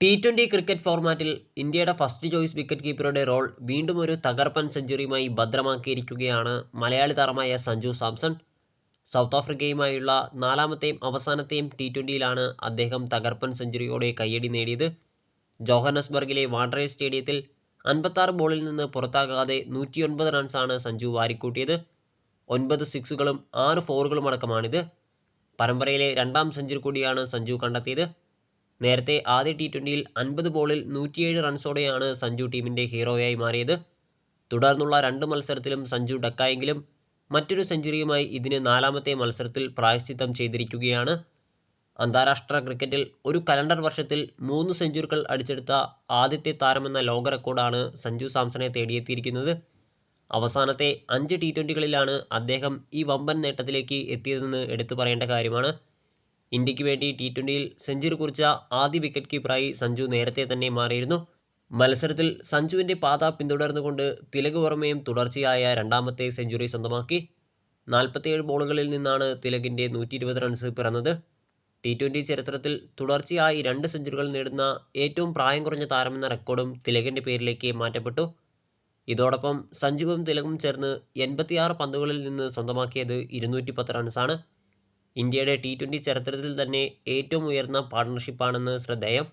T twenty cricket ഫോർമാറ്റിൽ ഇന്ത്യയുടെ first choice wicket കീപ്പറുടെ റോൾ വീണ്ടും ഒരു തകർപ്പൻ സെഞ്ചുറിയുമായി ഭദ്രമാക്കിയിരിക്കുകയാണ് മലയാളി താരമായ സഞ്ജു സാംസൺ. സൗത്ത് ആഫ്രിക്കയുമായുള്ള നാലാമത്തെയും അവസാനത്തെയും ടി ട്വന്റിയിലാണ് അദ്ദേഹം തകർപ്പൻ സെഞ്ചുറിയോടെ കയ്യടി നേടിയത്. ജോഹന്നസ്ബർഗിലെ വാണ്ടറേ സ്റ്റേഡിയത്തിൽ അൻപത്താറ് ബോളിൽ നിന്ന് പുറത്താകാതെ നൂറ്റിയൊൻപത് റൺസാണ് സഞ്ജു വാരിക്കൂട്ടിയത്. ഒൻപത് സിക്സുകളും ആറ് ഫോറുകളും അടക്കമാണിത്. പരമ്പരയിലെ രണ്ടാം സെഞ്ചുറി കൂടിയാണ് സഞ്ജു കണ്ടെത്തിയത്. നേരത്തെ ആദ്യ ടി ട്വന്റിയിൽ അൻപത് ബോളിൽ നൂറ്റിയേഴ് റൺസോടെയാണ് സഞ്ജു ടീമിന്റെ ഹീറോയായി മാറിയത്. തുടർന്നുള്ള രണ്ട് മത്സരത്തിലും സഞ്ജു ഡക്കായെങ്കിലും മറ്റൊരു സെഞ്ചുറിയുമായി ഇതിന് നാലാമത്തെ മത്സരത്തിൽ പ്രായശ്ചിത്തം ചെയ്തിരിക്കുകയാണ്. അന്താരാഷ്ട്ര ക്രിക്കറ്റിൽ ഒരു കലണ്ടർ വർഷത്തിൽ മൂന്ന് സെഞ്ചുറികൾ അടിച്ചെടുത്ത ആദ്യത്തെ താരമെന്ന ലോക റെക്കോർഡാണ് സഞ്ജു സാംസണെ തേടിയെത്തിയിരിക്കുന്നത്. അവസാനത്തെ അഞ്ച് ടി ട്വന്റികളിലാണ് അദ്ദേഹം ഈ വമ്പൻ നേട്ടത്തിലേക്ക് എത്തിയതെന്ന് എടുത്തു പറയേണ്ട കാര്യമാണ്. ഇന്ത്യയ്ക്ക് വേണ്ടി ടി ട്വന്റിയിൽ സെഞ്ചുറി കുറിച്ച ആദ്യ വിക്കറ്റ് കീപ്പറായി സഞ്ജു നേരത്തെ തന്നെ മാറിയിരുന്നു. മത്സരത്തിൽ സഞ്ജുവിന്റെ പാത പിന്തുടർന്നുകൊണ്ട് തിലക് വർമ്മയും തുടർച്ചയായ രണ്ടാമത്തെ സെഞ്ചുറി സ്വന്തമാക്കി. നാൽപ്പത്തിയേഴ് ബോളുകളിൽ നിന്നാണ് തിലകിന്റെ നൂറ്റി ഇരുപത് റൺസ് പിറന്നത്. ടി ട്വന്റി ചരിത്രത്തിൽ തുടർച്ചയായി രണ്ട് സെഞ്ചുറികൾ നേടുന്ന ഏറ്റവും പ്രായം കുറഞ്ഞ താരമെന്ന റെക്കോർഡും തിലകിന്റെ പേരിലേക്ക് മാറ്റപ്പെട്ടു. ഇതോടൊപ്പം സഞ്ജുവും തിലകും ചേർന്ന് എൺപത്തിയാറ് പന്തുകളിൽ നിന്ന് സ്വന്തമാക്കിയത് ഇരുന്നൂറ്റി പത്ത് റൺസാണ് ഇന്ത്യയുടെ ടി ട്വന്റി ചരിത്രത്തിൽ തന്നെ ഏറ്റവും ഉയർന്ന പാർട്ണർഷിപ്പാണെന്ന് ശ്രദ്ധേയം.